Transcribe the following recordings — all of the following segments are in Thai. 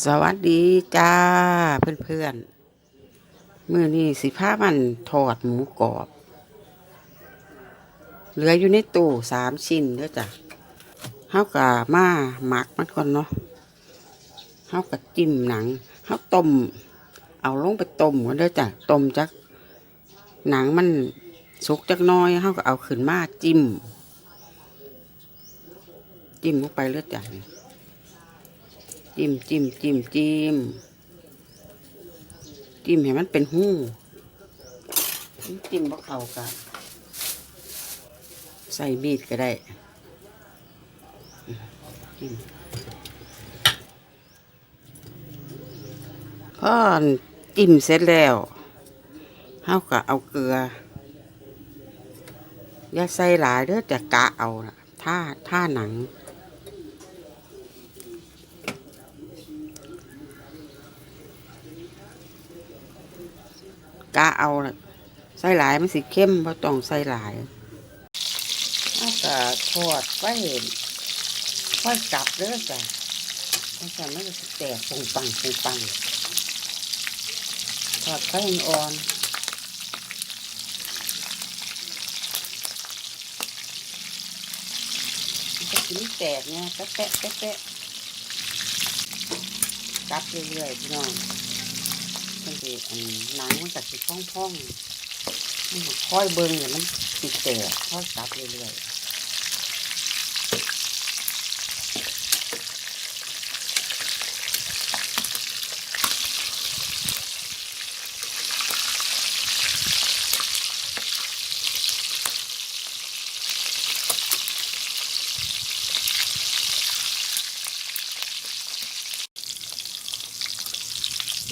สวัสดีจ้าเพื่อนๆมื่อนี้สิพามันทอดหมูกรอบ เหลืออยู่ในตู้สามชิ้นเด้อจ้ะเฮากะมาหมักมันก่อนเนาะเฮากะจิ้มหนังเฮาต้ม เอาลงไปต้มกันเด้อจ้ะต้มจักหนังมันสุกจักน้อยเฮาก็เอาขึ้นมาจิ้ม จิ้มลงไปเลยจ้ะ จิ้มจิ้มจิ้มจิ้มจิ้มให้มันเป็นหู้จิ้มบ่เข้ากันใส่มีดก็ได้จิ้มพอจิ้มเสร็จแล้วเฮาก็เอาเกลือ อย่าใส่หลายเด้อจะกะเอาท่าท่าหนัง กะเอาล่ะใส่หลายมันสิเข้มเพราะต้องใส่หลายเอาก็ทอดไว้ค่อยกลับเด้อจ้ะไม่ใช่มันจะแตกปุงปังปุงปังทอดไฟอ่อนจะกินแตกเนี่ยแปะแปะแปะแปะกลับเรื่อยๆพี่น้อง มันสิอันหนังมันก็สิพ่องพ่องๆมันค่อยเบิ่งเนี่ยมันติดแต่ค่อยกลับเรื่อยๆ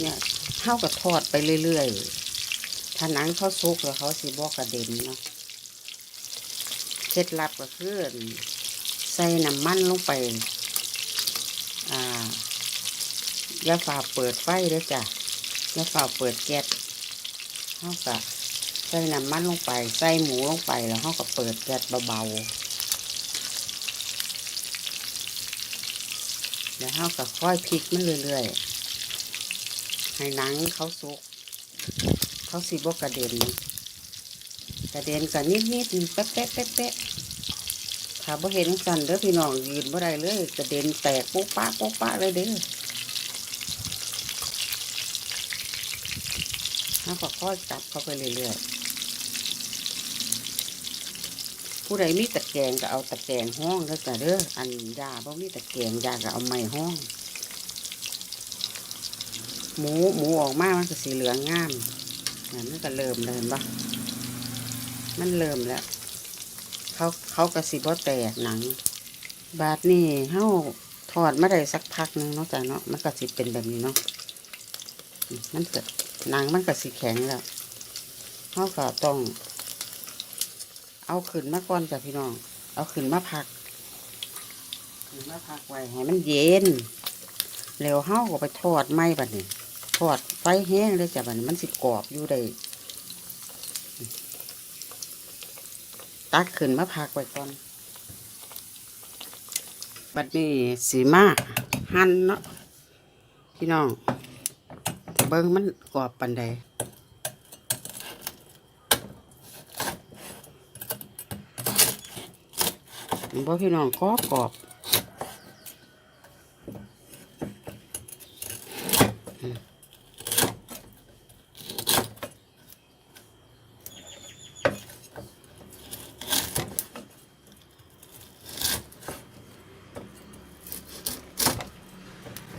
เนี่ย เท่ากับทอดไปเรื่อยๆถ้าหนังเขาสุกแล้วเขาสิบอกกระเด็นเนาะเคล็ดลับก็คือใส่น้ำมันลงไป อ่าอย่าฝ่าเปิดไฟเด้อจ้ะอย่าฝ่าเปิดแก๊สเขาก็ใส่น้ำมันลงไป ใส่หมูลงไปแล้วเขาก็เปิดแก๊สเบาๆแล้วเขาก็ค่อยพลิกมันเรื่อยๆ ให้หนังเขาสุก เขาสิบกระเด็นกระเด็นกันนิดนิดๆแป๊ะแป๊ะแป๊ะแป๊ะถ้าบ่เห็นกันเด้อพี่น้องยืนบ่ได้เลยกระเด็นแตกโป๊ะปะโป๊ะปะเลยเด้อเขาก็ค่อยจับเข้าไปเรื่อยๆ ผู้ใดมีตะแกรงก็เอาตะแกรงห้องแล้วจ้ะเด้อ อันยาบ่มีตะแกรงยาก็เอาไม้ห้อง หมูหมูออกมามันก็สีเหลืองงามนี่มันก็เริ่มเลยเห็นปะมันเริ่มแล้วเขาเขากระสีบ่แตกหนัง บาดนี่เฮาทอดมาได้สักพักหนึงเนาะจ้ะเนาะมันก็สิเป็นแบบนี้เนาะมันก็หนังมันก็สีแข็งแล้วเฮาก็ต้อง เอาขึ้นมาก่อนจ้ะพี่น้อง เอาขึ้นมาพักขึ้นมาพักไว้ให้มันเย็นแล้วเฮาก็ไปทอดไหมบัดนี้ ทอดไฟแห้งเลยจ้ะบัดนี้มันสิกรอบอยู่ได้ตักขึ้นมาพักไว้ก่อนบัดนี้สีมาหั่นเนาะพี่น้องเบิ้งมันกรอบปันใดเห็นบ่พี่น้องกรอบกรอบ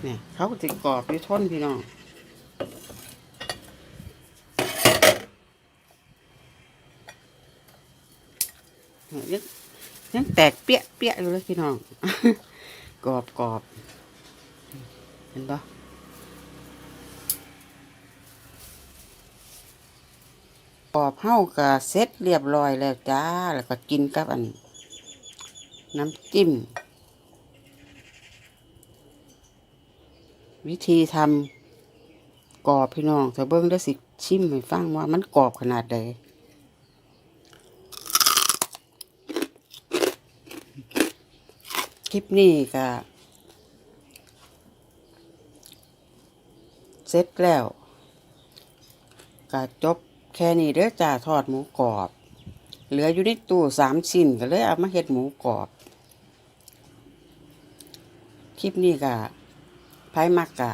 เนี่ย เขาติกรอบอยู่ทนพี่น้องเนี่ยยังยังแตกเปี้ยเปี้ยอยู่เลยพี่น้อง กรอบกรอบเห็นปะกรอบเฮากะเสร็จเรียบร้อยแล้วจ้า แล้วก็กินกับอันน้ำจิ้ม วิธีทำกรอบพี่น้องถ้าเบิ้งได้สิชิมให้ฟังว่ามันกรอบขนาดใดคลิปนี้ก็เสร็จแล้วก็จบแค่นี้เด้อจ้าทอดหมูกรอบ เหลืออยู่ในตู้สามชิ้นก็เลยเอามาเฮ็ดหมูกรอบ คลิปนี้ก็ ไพ่มักกะ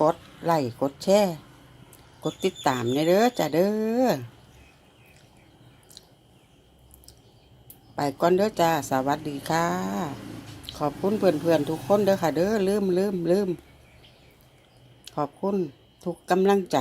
กดไลค์กดแชร์กดติดตามในเด้อจ้าเด้อ ไปก่อนเด้อจ้า สวัสดีค่ะ ขอบคุณเพื่อนๆทุกคนเด้อค่ะ เด้อลืมลืมลืมขอบคุณทุกกำลังใจ